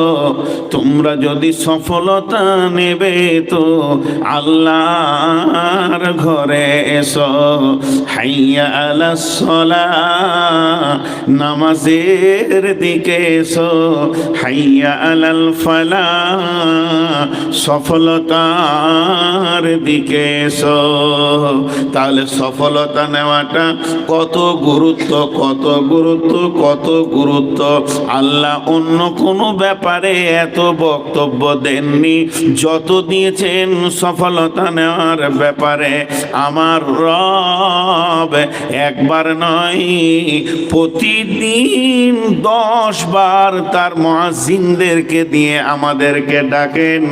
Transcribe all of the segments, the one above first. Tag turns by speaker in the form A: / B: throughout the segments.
A: Oh. তোমরা যদি সফলতা নেবে তো আল্লাহর ঘরে এসো। হাইয়া আলাসলা নামাজের দিকে এসো। হাইয়া আলাল ফালা, সফলতার দিকে এসো। তাহলে সফলতা নেওয়াটা কত গুরুত্ব কত গুরুত্ব কত গুরুত্ব? আল্লাহ অন্য কোনো ব্যাপারে এত বক্তব্য দেননি। যত দিয়েছেন সফলতা নেওয়ার ব্যাপারে আমার রব একবার নয়, প্রতিদিন দশ বার তার মহাজিনদেরকে দিয়ে আমাদেরকে ডাকেন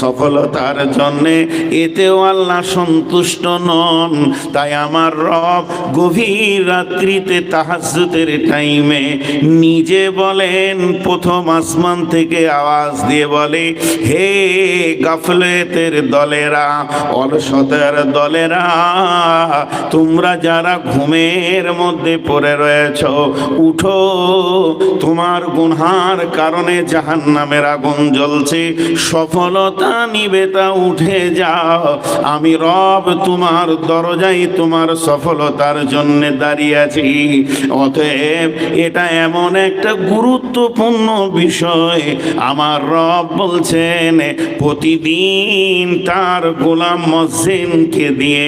A: সফলতার জন্যে। এতেও আল্লাহ সন্তুষ্ট নন। তাই আমার রব গভীর রাত্রিতে তাহাজুতের টাইমে নিজে বলেন, প্রথম আসমান থেকে আওয়াজ দিয়ে বলে, হে গাফলেতের দলেরা, অলসতার দলেরা, তোমরা যারা ঘুমের মধ্যে পড়ে রয়েছ, উঠো। তোমার গুনহার কারণে জাহান নামের আগুন জ্বলছে। সফলতা নিবে তা উঠে যাও। আমি রব তোমার দরজাই তোমার সফলতার জন্য দাঁড়িয়ে আছি। অতএব এটা এমন একটা গুরুত্বপূর্ণ বিষয় আমার রব বলছেন, প্রতিদিন তার গোলাম মসজিদকে দিয়ে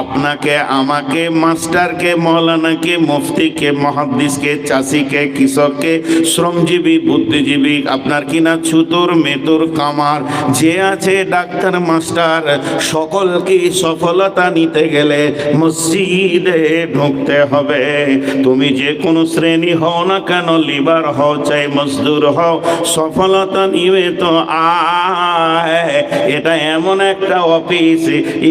A: আপনাকে, আমাকে, মাস্টারকে, মৌলানাকে, মুফতিকে, মহাদ্দিসকে, চাষিকে, কৃষককে, শ্রমজীবী, বুদ্ধিজীবী, আপনার কিনা ছুতর, মেতুর, কামার, যে আছে ডাক্তার, মাস্টার, সকলকে সফলতা নিতে গেলে মসজিদে ঢুকতে হবে। তুমি যে কোনো শ্রেণি হও না কেন, লিবার হও, চাই মজদুর হও সফলতা নিবে তো এটা এমন একটা অফিস,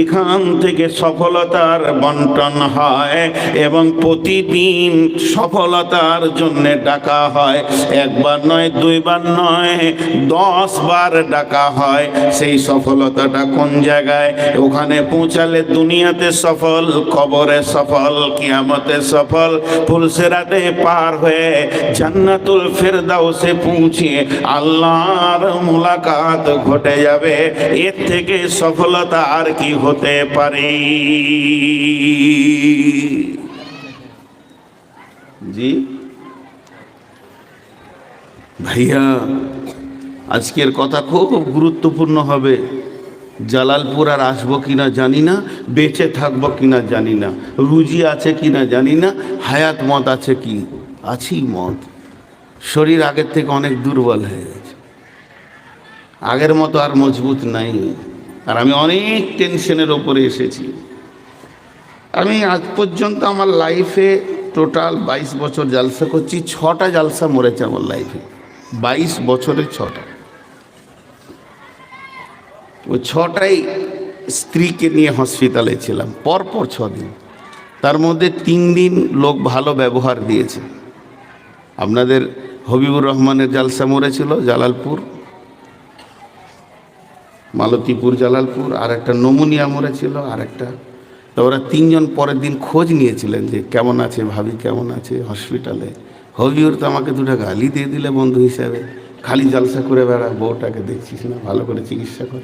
A: এখান থেকে সফলতার বন্টন হয় এবং প্রতিদিন সফলতার জন্য ডাকা হয়। একবার নয়, দুইবার নয় দশ বার ডাকা হয়। সেই সফলতাটা কোন জায়গায়? ওখানে পৌঁছালে দুনিয়াতে সফল, কবরে সফল, কিয়ামতে সফল, ফুলসেরাতে পার হয়ে জান্নাতুল ফেরদাউসে পৌঁছিয়ে আল্লাহর মুলাকাত ঘটে যাবে, এর থেকে সফলতা আর কি হতে পারে? জি। ভাইয়া, আজকের কথা খুব গুরুত্বপূর্ণ হবে। জালালপুর আর আসব কিনা জানি না, বেঁচে থাকব কিনা জানি না, রুজি আছে কিনা জানি না, হায়াত মত আছে কি? আছি মত। শরীর আগের থেকে অনেক দুর্বল হয়ে গেছে। আগের মতো আর মজবুত নাই। আর আমি অনেক টেনশনের ওপরে এসেছি। আমি আজ পর্যন্ত আমার লাইফে টোটাল বাইশ বছর জালসা করছি, ছটা জালসা মরেছে আমার লাইফে বাইশ বছরে ছটা। ওই ছটাই স্ত্রীকে নিয়ে হসপিটালে ছিলাম, পরপর ছ দিন তার মধ্যে তিন দিন লোক ভালো ব্যবহার দিয়েছে। আপনাদের হবিবুর রহমানের জালসা মরেছিল জালালপুর, মালতীপুর, জালালপুর আর একটা নমুনিয়া মরেছিল আর একটা তো ওরা তিনজন পরের দিন খোঁজ নিয়েছিলেন যে কেমন আছে, ভাবি কেমন আছে হসপিটালে। হবিউর তো আমাকে দুটো গালি দিয়ে দিলে বন্ধু হিসাবে। খালি জালসা করে বেড়া, বউটাকে দেখছিস না, ভালো করে চিকিৎসা কর।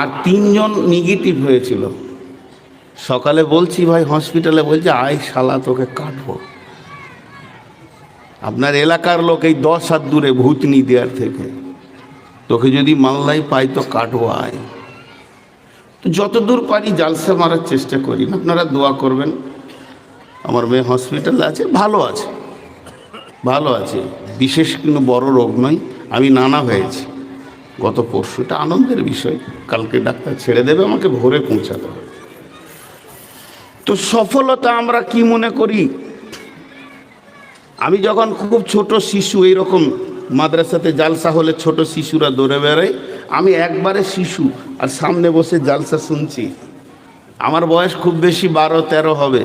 A: আর তিনজন নেগেটিভ হয়েছিল। সকালে বলছি, ভাই, হসপিটালে বলছে, আয় শালা, তোকে কাটবো। আপনার এলাকার লোক এই দশ হাত দূরে ভূতনি দেওয়ার থেকে। তোকে যদি মাল্লাই পাই তো কাটবো আয়। তো যতদূর পারি জালসা মারার চেষ্টা করি। আপনারা দোয়া করবেন। আমার মেয়ে হসপিটালে আছে, ভালো আছে। ভালো আছে। বিশেষ কোনো বড় রোগ নয়। আমি নানা হয়েছি। গত পরশু এটা আনন্দের বিষয়। কালকে ডাক্তার ছেড়ে দেবে, আমাকে ভোরে পৌঁছাতে হবে। তো সফলতা আমরা কি মনে করি? আমি যখন খুব ছোট শিশু, এইরকম মাদ্রাসাতে জালসা হলে ছোট শিশুরা দৌড়ে বেড়ায়, আমি একবারে শিশু আর সামনে বসে জালসা শুনছি। আমার বয়স খুব বেশি বারো, তেরো হবে।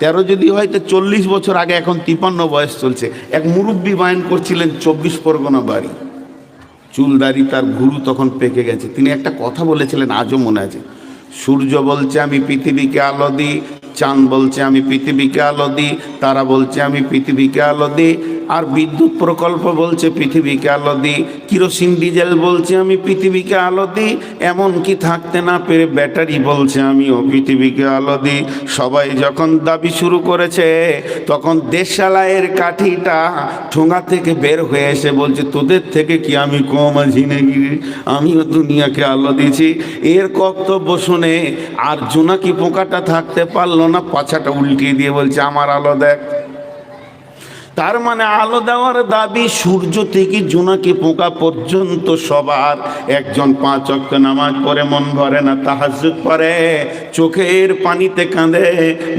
A: তেরো যদি হয়, তো চল্লিশ বছর আগে এখন তিপান্ন বয়স চলছে। এক মুরব্বী বায়ন করছিলেন চব্বিশ পরগনা বাড়ি। চুলদারি তার গুরু তখন পেকে গেছে। তিনি একটা কথা বলেছিলেন, আজও মনে আছে। সূর্য বলছে, আমি পৃথিবীকে আলো দিই। চাঁদ বলছে, আমি পৃথিবীকে আলো দিই। তারা বলছে, আমি পৃথিবীকে আলো দিই। আর বিদ্যুৎ প্রকল্প বলছে, পৃথিবীকে আলো দিই। কিরোসিন ডিজেল বলছে, আমি পৃথিবীকে আলো দিই। এমনকি থাকতে না পেরে ব্যাটারি বলছে, আমিও পৃথিবীকে আলো দিই। সবাই যখন দাবি শুরু করেছে, তখন দেশালায়ের কাঠিটা ঠোঙা থেকে বের হয়ে এসে বলছে, তোদের থেকে কি আমি কম আছি নাকি? আমিও দুনিয়াকে আলো দিয়েছি। এর কর্তব্য শুনে আর জোনাকি পোকাটা থাকতে পারল না পাছাটা উল্টিয়ে দিয়ে বলছে আমার আলো দেখ। তার মানে আলো দেওয়ার দাবি সূর্য থেকে জোনাকি পোকা পর্যন্ত সবার। একজন পাঁচ অক্ট নামাজ পড়ে, মন ভরে না তাহাজুদ পরে চোখের পানিতে কাঁদে,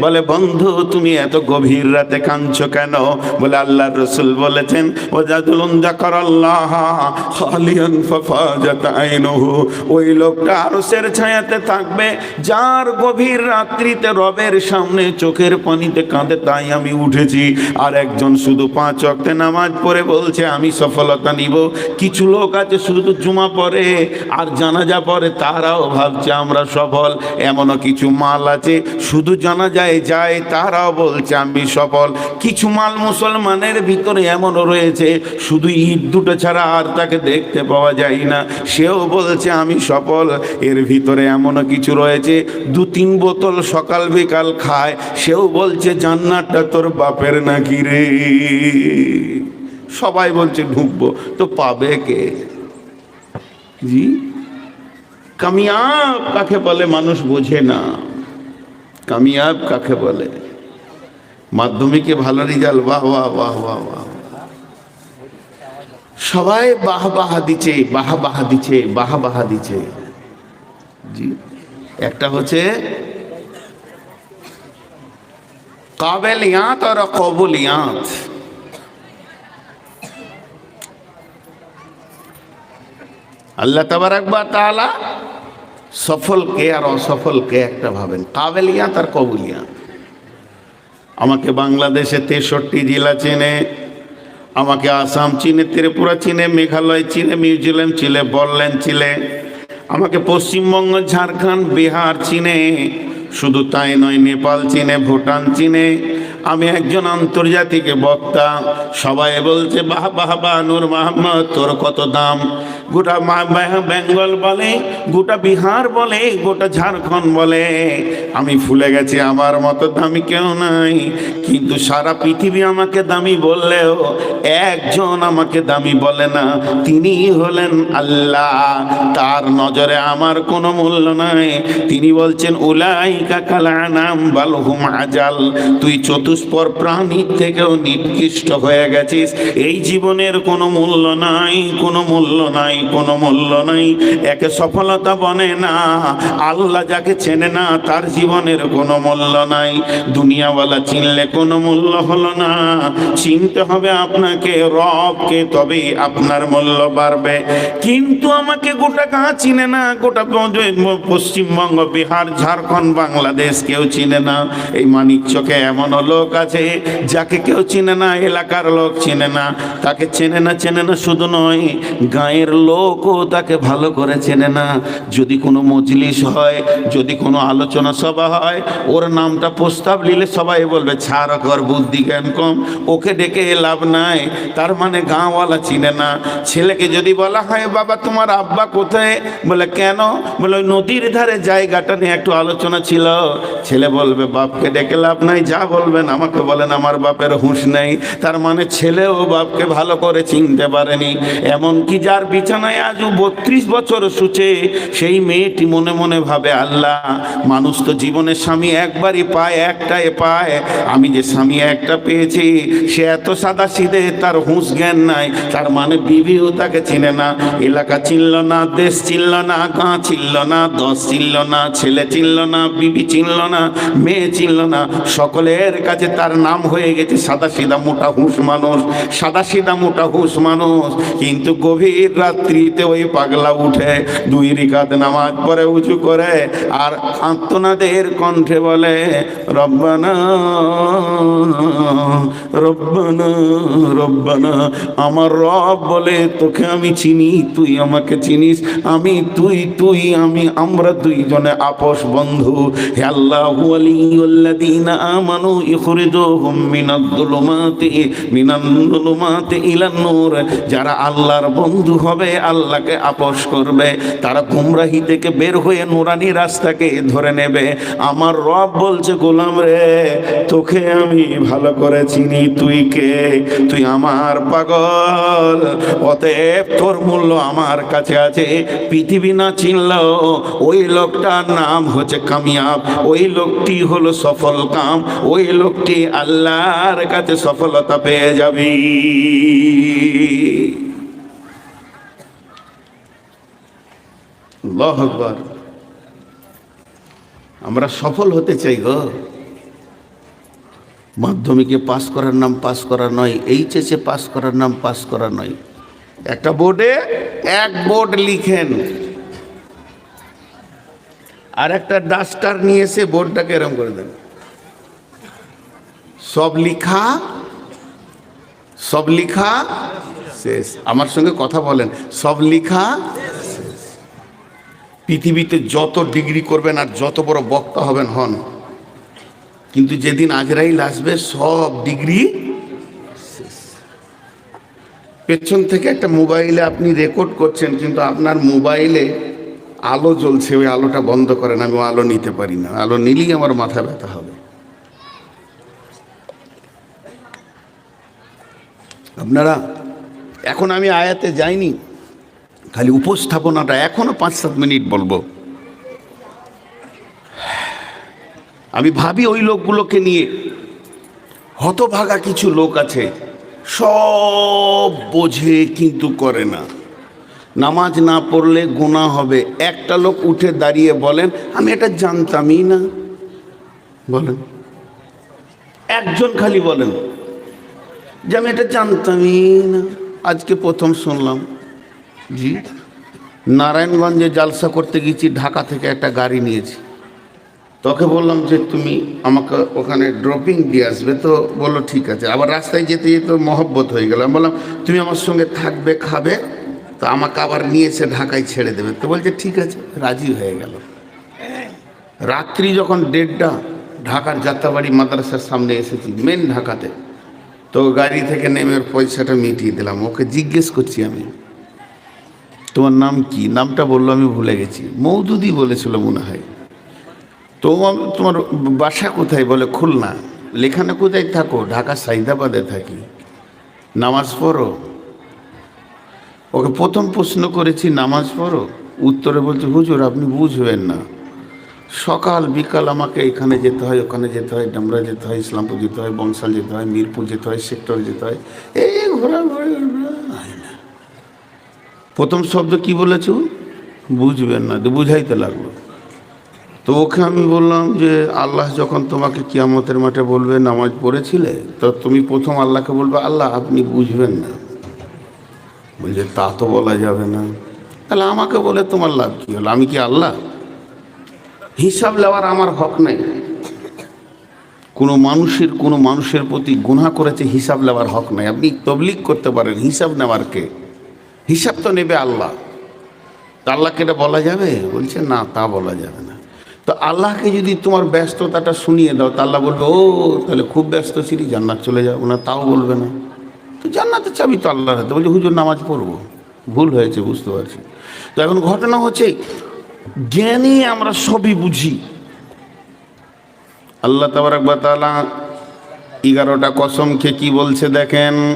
A: বলে, বন্ধু, তুমি এত গভীর রাতে কাঁদছো কেন? বলে আল্লাহ রসুল বলেছেন ও জাদুলুন জাকর ওই লোকটা আরসের ছায়াতে থাকবে, যার গভীর রাত্রিতে রবের সামনে চোখের পানিতে কাঁদে, তাই আমি উঠেছি। আর একজন শুধু পাঁচ অক্টে নামাজ পড়ে বলছে, আমি সফলতা নিব। কিছু লোক আছে, শুধু জুমা পড়ে, আর জানাজা পড়ে, তারাও ভাবছে আমরা সফল। এমনও কিছু মাল আছে, শুধু জানা যায়, তারাও বলছে আমি সফল। কিছু মাল মুসলমানের ভিতরে এমনও রয়েছে, শুধু ঈদ দুটো ছাড়া আর তাকে দেখতে পাওয়া যায় না। সেও বলছে, আমি সফল। এর ভিতরে এমনও কিছু রয়েছে, দু তিন বোতল সকাল বিকাল খায়। সেও বলছে, জান্নাতটা তোর বাপের নাকি রে? সবাই বলছে, ঢুকবো। তো পাবে কে? জি? কামিয়াব কাকে বলে মানুষ বোঝে না। কামিয়াব কাকে বলে? মাধ্যমিকে ভালো রেজাল্ট বাহ বাহ বাহ বাহ বাহ। সবাই বাহ বাহ দিচ্ছে, বাহ বাহ দিচ্ছে, বাহ বাহ দিচ্ছে। জি? একটা হচ্ছে কাবেলিয়াত আর কবুলিয়াত। আল্লাহ তাবারাকবা তাআলা সফলকে আর অসফলকে একটা ভাবেন, কাবেলিয়াত আর কবুলিয়াত। আমাকে বাংলাদেশে তেষট্টি জেলা চেনে, আমাকে আসাম চিনে, ত্রিপুরা চিনে, মেঘালয় চিনে মিউজিল্যান্ড চিনে বললেন চিলে আমাকে পশ্চিমবঙ্গ, ঝাড়খণ্ড, বিহার চিনে। শুধু তাই নয়, নেপাল চিনে, ভুটান চিনে। আমি একজন আন্তর্জাতিক বক্তা। সবাই বলছে, বাহ বাহ বাহ, নুর মাহমদ, তোর কত দাম? গোটা বেঙ্গল বলে, গোটা বিহার বলে, গোটা ঝাড়খণ্ড বলে। আমি ফুলে গেছি, আমার মতো দামি কেউ নাই। কিন্তু সারা পৃথিবী আমাকে দামি বললেও একজন আমাকে দামি বলে না। তিনি হলেন আল্লাহ। তার নজরে আমার কোনো মূল্য নাই। তিনি বলছেন উলাই কাকালানাম বালহুম আজাল। তুই চতুষ্পর প্রাণীর থেকেও নিকৃষ্ট হয়ে গেছিস। এই জীবনের কোনো মূল্য নাই, কোনো মূল্য নাই। কোনো মূল্য নাই। একে সফলতা বনে না, আল্লাহ যাকে চেনে না, তার জীবনের কোনো মূল্য নাই। দুনিয়াওয়ালা চিনলে কোনো মূল্য হলো না। চিনতে হবে আপনাকে, রবকে, তবেই আপনার মূল্য বাড়বে। কিন্তু আমাকে গোটা গা চিনে না, গোটা পশ্চিমবঙ্গ, বিহার, ঝাড়খণ্ড, বাংলাদেশ কেউ চিনে না। এই মানিক চোখে এমনও লোক আছে, যাকে কেউ চিনে না, এলাকার লোক চিনে না। তাকে চেনে না চেনে না শুধু নয়, গায়ের লোকও তাকে ভালো করে চেনে না। যদি কোনো মজলিস হয়, যদি কোনো আলোচনা সভা হয়, ওর নামটা প্রস্তাব নিলে সবাই বলবে, ছাড় কর, বুদ্ধি, জ্ঞান কম। ওকে ডেকে লাভ নাই। তার মানে গাঁওয়ালা চিনে না। ছেলেকে যদি বলা হয়, বাবা, তোমার আব্বা কোথায়? বলে, কেন? বলে, ওই নদীর ধারে জায়গাটা নিয়ে একটু আলোচনা ছিল। ছেলে বলবে, বাপকে ডেকে লাভ নাই, যা বলবেন, আমাকে বলেন, আমার বাপের হুঁশ নেই। তার মানে ছেলেও বাপকে ভালো করে চিনতে পারেনি। এমনকি যার বিছানায় আজও বত্রিশ বছর শুচে সেই মেয়েটি মনে মনে ভাবে, আল্লাহ, মানুষ তো জীবনে স্বামী একবারই পায়, একটাই পায়। আমি যে স্বামী একটা পেয়েছি, সে এত সাদা সিধে তার হুঁশ জ্ঞান নাই। তার মানে বিবিও তাকে চিনে না। এলাকা চিনল না, দেশ চিনল না, গাঁ চিনল না, দশ চিনল না, ছেলে চিনল না, বিবি চিনল না, মেয়ে চিনল না। সকলের কাছে তার নাম হয়ে গেছে সাদা সিধা মোটা হুঁস মানুষ সাদা সিধা মোটা হুঁস মানুষ। কিন্তু গভীর রাত্রিতে ওই পাগলা উঠে দুই রিকাত নামাজ পরে উঁচু করে, আর আত্মনাদের কণ্ঠে বলে, রব্বানা রব্বানা রব্বানা, আমার রব বলে তোকে আমি চিনি, তুই আমাকে চিনিস, আমি, তুই তুই, আমি, আমরা দুইজনে আপোষ বন্ধু। হে আল্লাহ ওয়ালিউল্লাযীনা আমানু ইখরিজুহুম মিনাদ-দুলুমাতি মিনাল-দুলুমাতি ইলান নূর, যারা আল্লাহর বন্ধু হবে আল্লাহকে আপোষ করবে, তারা গুমরাহি থেকে বের হয়ে নুরানি রাস্তাকে ধরে নেবে। আমার রব বলছে, গোলাম রে, তোকে আমি ভালো করে চিনি, তুই কে? তুই আমার পাগল। অতএব তোর মূল্য আমার কাছে আছে, পৃথিবী না চিনল ওই লোকটার নাম হচ্ছে কামিয়াব। ওই লোকটি হলো সফল কাম, ওই লোকটি আল্লাহর কাছে সফলতা পেয়ে যাবি। আল্লাহু আকবার। আমরা সফল হতে চাই গো। মাধ্যমিকে পাস করার নাম পাস করা নয়, এইচএসে পাস করার নাম পাস করা নয়। একটা বোর্ডে এক বোর্ড লিখেন। আর একটা ডাস্টার নিয়ে এসে বোর্ডটাকে এরম করে দেন। সব লিখা সব লিখা, শেষ। আমার সঙ্গে কথা বলেন। সব লিখা। পৃথিবীতে যত ডিগ্রি করবেন আর যত বড় বক্তা হবেন হন। কিন্তু যেদিন আজরাইল আসবে, সব ডিগ্রি পেছন থেকে একটা মোবাইলে আপনি রেকর্ড করছেন, কিন্তু আপনার মোবাইলে আলো জ্বলছে, ওই আলোটা বন্ধ করেন, আমি আলো নিতে পারি না। আলো নিলেই আমার মাথা ব্যথা হবে। আপনারা, এখন আমি আয়াতে যাইনি। খালি উপস্থাপনাটা এখনও পাঁচ সাত মিনিট বলব। আমি ভাবি ওই লোকগুলোকে নিয়ে হতভাগা কিছু লোক আছে, সব বোঝে কিন্তু করে না। নামাজ না পড়লে গুণা হবে। একটা লোক উঠে দাঁড়িয়ে বলেন, আমি এটা জানতামই না। বলেন। একজন খালি বলেন, যে আমি এটা জানতামই না। আজকে প্রথম শুনলাম। জি। নারায়ণগঞ্জে জালসা করতে গেছি, ঢাকা থেকে একটা গাড়ি নিয়েছি। তোকে বললাম যে তুমি আমাকে ওখানে ড্রপিং দিয়ে আসবে, তো বলল ঠিক আছে। আবার রাস্তায় যেতে যেতে মহব্বত হয়ে গেল আমি বললাম, তুমি আমার সঙ্গে থাকবে, খাবে? তো আমাকে আবার নিয়ে এসে ঢাকায় ছেড়ে দেবে। তো বলছে, ঠিক আছে। রাজি হয়ে গেল। রাত্রি যখন দেড়টা, ঢাকার যাত্রাবাড়ি মাদ্রাসার সামনে এসেছি মেন ঢাকাতে। তো গাড়ি থেকে নেমে পয়সাটা মিটিয়ে দিলাম। ওকে জিজ্ঞেস করছি আমি তোমার নাম কি? নামটা বলল আমি ভুলে গেছি। মৌদুদি বলেছিল মনে হয়। তো আমি, তোমার বাসা কোথায় বলে? খুলনা। লেখানে কোথায় থাকো? ঢাকা সাইদাবাদে থাকি। নামাজ পড়ো। ওকে প্রথম প্রশ্ন করেছি নামাজ পড়ো? উত্তরে বলছে হুজুর আপনি বুঝবেন না। সকাল বিকাল আমাকে এখানে যেতে হয় ওখানে যেতে হয় ডামরা যেতে হয় ইসলামপুর যেতে হয় বংশাল যেতে হয় মিরপুর যেতে হয় সেক্টর যেতে হয়। এই ঘোরাঘুরি হয় না প্রথম শব্দ কি বলেছ? বুঝবেন না, তো বুঝাইতে লাগল। তো ওকে আমি বললাম যে, আল্লাহ যখন তোমাকে কিয়ামতের মাঠে বলবে নামাজ পড়েছিলে, তো তুমি প্রথম আল্লাহকে বলবে, আল্লাহ, আপনি বুঝবেন না। বলছে, তা তো বলা যাবে না। তাহলে আমাকে বলে তোমার লাভ কী হলো? আমি কি আল্লাহ? হিসাব নেওয়ার আমার হক নাই। কোনো মানুষের কোনো মানুষের প্রতি গুনাহ করেছে হিসাব নেওয়ার হক নাই। আপনি তবলিক করতে পারেন, হিসাব নেওয়ার কে? হিসাব তো নেবে আল্লাহ। আল্লাহকে এটা বলা যাবে? বলছে, না, তা বলা যাবে না। তো আল্লাহকে যদি তোমার ব্যস্ততাটা শুনিয়ে দাও, তা আল্লাহ বলবে, ও, তাহলে খুব ব্যস্ত ছিলি, জান্নাত চলে যাব না, তাও বলবে না। তো জান্নাতের চাবি তো আল্লাহর হাতে। বলছে, হুজুর, নামাজ পড়ব। ভুল হয়েছে, বুঝতে পারছি। তো এখন ঘটনা হচ্ছে, জ্ঞানে আমরা সবই বুঝি। আল্লাহ তাবারাকবাতালা এগারোটা কসম খেয়ে কি বলছে দেখেন?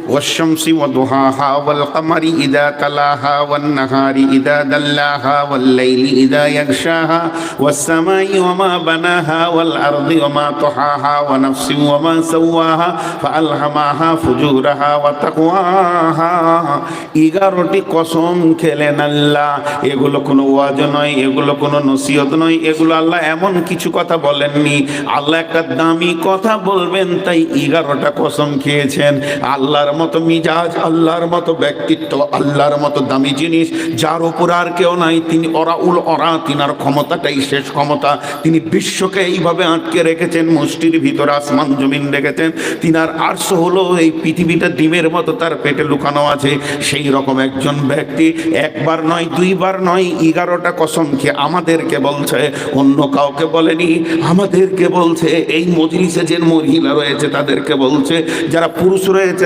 A: والشمس وضحاها والقمر إذا تلاها والنهار إذا دلاها والليل إذا يغشاها والسماء وما بناها والأرض وما طحاها ونفس وما سواها فألهمها فجورها وتقواها এগারোটি কসম খেলেন আল্লাহ এগুলো কোনো ওয়াজ নয় এগুলো কোনো নসিহত নয় এগুলো আল্লাহ এমন কিছু কথা বলেননি আল্লাহ একটা দামি কথা বলবেন তাই এগারোটা কসম খেয়েছেন আল্লাহর মতো মিজাজ, আল্লাহর মতো ব্যক্তিত্ব, আল্লাহর মতো দামি জিনিস, যার উপর আর কেউ নাই, তিনি অরা উল অরা, তিনার ক্ষমতাটাই শেষ ক্ষমতা। তিনি বিশ্বকে এইভাবে আটকে রেখেছেন, মুষ্টির ভিতর আসমান, জমিন রেখেছেন। তিনার আর্শ হলো এই পৃথিবীটা ডিমের মতো, তার পেটে লুকানো আছে। সেই রকম একজন ব্যক্তি, একবার নয়, দুইবার নয়, এগারোটা কসম খেয়ে আমাদেরকে বলছে, অন্য কাউকে বলেনি, আমাদেরকে বলছে, এই মজলিসে যে মহিলা রয়েছে, তাদেরকে বলছে, যারা পুরুষ রয়েছে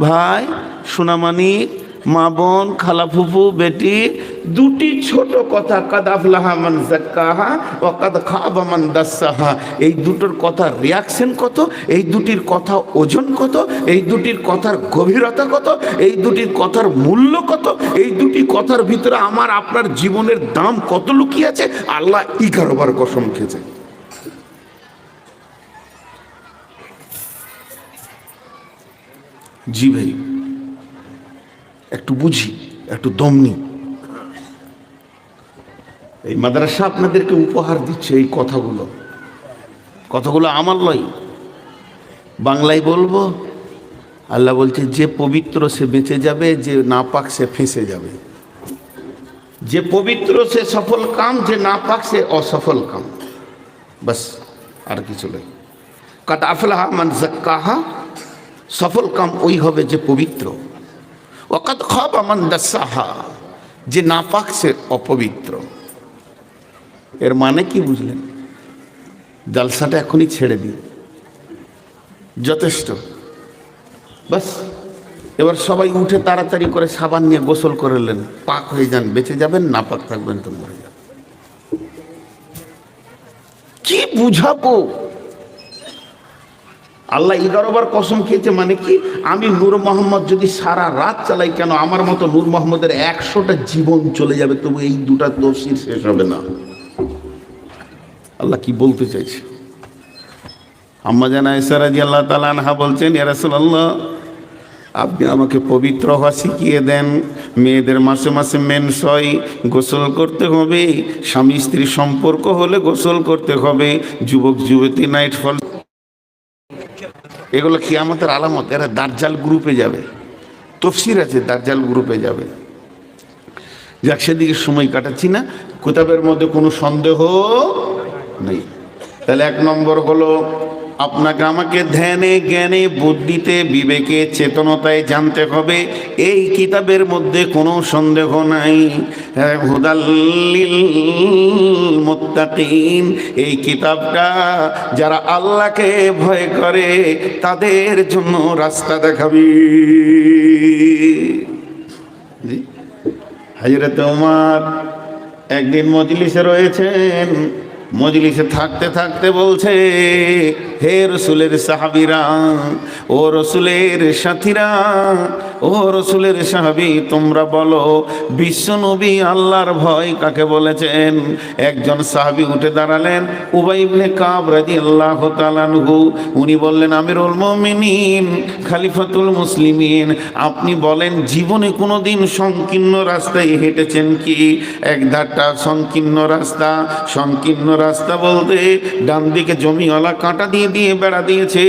A: ভাই সোনামানিক মা বোন, খালা ফুফু, বেটি, দুটি ছোট কথা কাদাফলাহা মান কাদ এই দুটোর কথা রিয়াকশন কত? এই দুটির কথা ওজন কত? এই দুটির কথার গভীরতা কত? এই দুটির কথার মূল্য কত? এই দুটি কথার ভিতরে আমার, আপনার জীবনের দাম কত লুকিয়ে আছে? আল্লাহ এগারো বার কসম খেয়েছে। জি ভাই। একটু বুঝি, একটু দম নি এই মাদ্রাসা আপনাদেরকে উপহার দিচ্ছে এই কথাগুলো। কথাগুলো আমার লয়। বাংলায় বলব, আল্লাহ বলছে, যে পবিত্র সে বেঁচে যাবে, যে নাপাক সে ফেঁসে যাবে। যে পবিত্র সে সফল কাম, যে নাপাক সে অসফল কাম। বাস, আর কিছু নয় কাট আফলাহা মান জাক্কাহা সফল কাম ওই হবে যে পবিত্র। ওকাত খব আমান দাসাহা, যে নাপাক সে অপবিত্র। এর মানে কি বুঝলেন? জালসাটা এখনই ছেড়ে দিন। যথেষ্ট। বাস, এবার সবাই উঠে তাড়াতাড়ি করে সাবান নিয়ে গোসল করলেন পাক হয়ে যান, বেঁচে যাবেন না পাক থাকবেন তো মরে যাবেন। কি বুঝাবো? আল্লাহ এগারো বার কসম খেয়েছে মানে কি? আমি নূর মোহাম্মদ যদি সারা রাত চালাই, কেন আমার মতো নূর মোহাম্মদের একশোটা জীবন চলে যাবে? তবু এই দুটা দোষীর শেষ হবে না। আল্লাহ কি বলতে চাইছে? আম্মা জানা ইসারাজি আল্লাহ তালা আনহা বলছেন ইয়ারাসুল্লাহ আপনি আমাকে পবিত্র হওয়া শিখিয়ে দেন। মেয়েদের মাসে মাসে মেন্স হয়, গোসল করতে হবে। স্বামী স্ত্রী সম্পর্ক হলে গোসল করতে হবে। যুবক যুবতী নাইট ফল এগুলো কি কিয়ামতের আলামত, এরা দার্জাল গ্রুপে যাবে। তফসির আছে দার্জাল গ্রুপে যাবে। যাক, সেদিকে সময় কাটাচ্ছি না কোথাবের মধ্যে কোনো সন্দেহ নেই। তাহলে এক নম্বর হলো আপনাকে আমাকে ধ্যানে, জ্ঞানে, বুদ্ধিতে, বিবেকে, চেতনতায় জানতে হবে। এই কিতাবের মধ্যে কোনো সন্দেহ নাই। হুদাল্লিল মুত্তাকিন। এই কিতাবটা যারা আল্লাহকে ভয় করে, তাদের জন্য রাস্তা দেখাবি। হাজরত ওমর একদিন মজলিসে রয়েছেন। মজলিসে থাকতে থাকতে বলছে, হে রসুলের সাহাবিরা, ও রসুলের সাথীরা, ও রসুলের সাহাবি, তোমরা বলো, বিশ্ব নবী আল্লাহর ভয় কাকে বলেছেন? একজন সাহাবি উঠে দাঁড়ালেন, উবাই ইবনে কাব রাদিয়াল্লাহু তাআলা আনহু। উনি বললেন, আমিরুল মুমিনিন, খালিফাতুল মুসলিমিন, আপনি বলেন, জীবনে কোনোদিন সংকীর্ণ রাস্তায় হেঁটেছেন কি? এক ধারটা সংকীর্ণ রাস্তা, সংকীর্ণ রাস্তা বলতে ডান দিকে জমিওয়ালা কাঁটা দিয়ে দিয়ে বেড়া দিয়েছে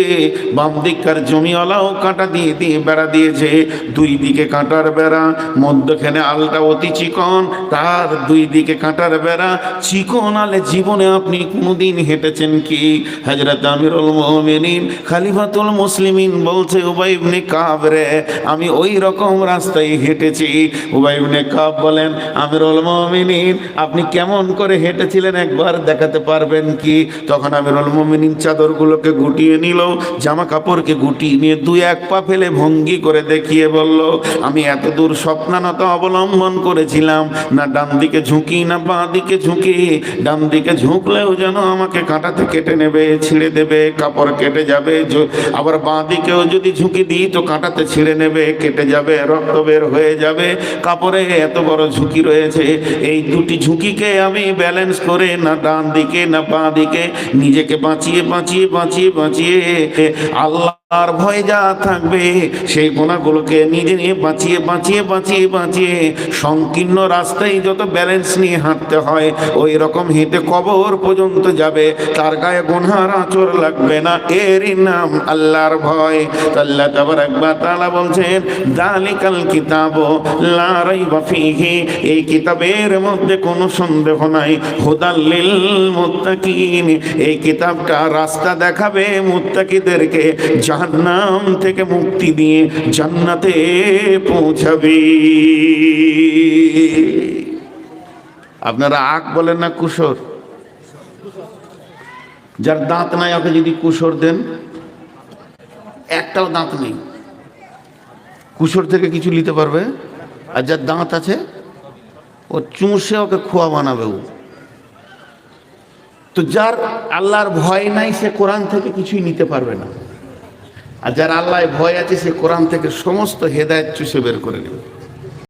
A: বাম দিককার জমিওয়ালাও কাঁটা দিয়ে দিয়ে বেড়া দিয়েছে। দুই দিকে কাঁটার বেড়া, মধ্যখানে আলটা অতি চিকন, তার দুই দিকে কাঁটার বেড়া। চিকন আলে জীবনে আপনি কোনোদিন হেঁটেছেন কি? হজরত আমিরুল মোমিনিন, খালিফাতুল মুসলিমিন বলছে, উবাই কাব রে, আমি ওই রকম রাস্তায় হেঁটেছি। উবাই ইবনে কাব বলেন, আমিরুল মুমিনিন, আপনি কেমন করে হেঁটেছিলেন একবার দেখাতে পারবেন কি? তখন আমিরুল মুমিনিন চাদরগুলোকে গুটিয়ে নিল জামা কাপড়কে গুটিয়ে নিয়ে দুই এক পা ফেলে ভঙ্গি করে দেখিয়ে বলল, আমি এত দূর স্বপ্নানত অবলম্বন করেছিলাম। না ডান দিকে ঝুঁকি, না বাঁ দিকে ঝুঁকি। ডান দিকে ঝুঁকলেও যেন আমাকে কাঁটাতে কেটে নেবে, ছিঁড়ে দেবে, কাপড় কেটে যাবে। আবার বাঁ দিকেও যদি ঝুঁকি দিই তো কাঁটাতে ছিঁড়ে নেবে, কেটে যাবে, রক্ত বের হয়ে যাবে। কাপড়ে এত বড় ঝুঁকি রয়েছে, এই দুটি ঝুঁকিকে আমি ব্যালেন্স করে না ডান দিকে না পা দিকে নিজেকে বাঁচিয়ে বাঁচিয়ে বাঁচিয়ে বাঁচিয়ে আল্লাহর ভয় যা থাকবে, সেই গোনাগুলোকে নিজে নিয়ে বাঁচিয়ে বাঁচিয়ে বাঁচিয়ে বাঁচিয়ে সংকীর্ণ রাস্তায় যত ব্যালেন্স নিয়ে হাঁটতে হয়, ওই রকম হেঁটে কবর পর্যন্ত যাবে। তার গায়ে গোনহার আঁচর লাগবে না, এরই নাম আল্লাহর ভয়। আল্লাহ তাবার একবার তালা বলছেন, দালিকাল কিতাব লা রাইবা ফীহি এই কিতাবের মধ্যে কোনো সন্দেহ নাই। হুদাল্লিল মুত্তাকিন, এই কিতাবটা রাস্তা দেখাবে মুত্তাকিদেরকে জাহান্নাম থেকে মুক্তি দিয়ে জান্নাতে পৌঁছাবে। আপনারা আখ বলেন না কুসর যার দাঁত নাই, ওকে যদি কুসর দেন, একটাও দাঁত নেই। কুসর থেকে কিছু নিতে পারবে? আর যার দাঁত আছে, ও চুষে ওকে খোয়া বানাবে ও। তো যার আল্লাহর ভয় নাই, সে কোরআন থেকে কিছুই নিতে পারবে না। আর যারা আল্লাহ ভয় আছে সে কোরআন থেকে সমস্ত হেদায়ত চুষে বের করে নেবে।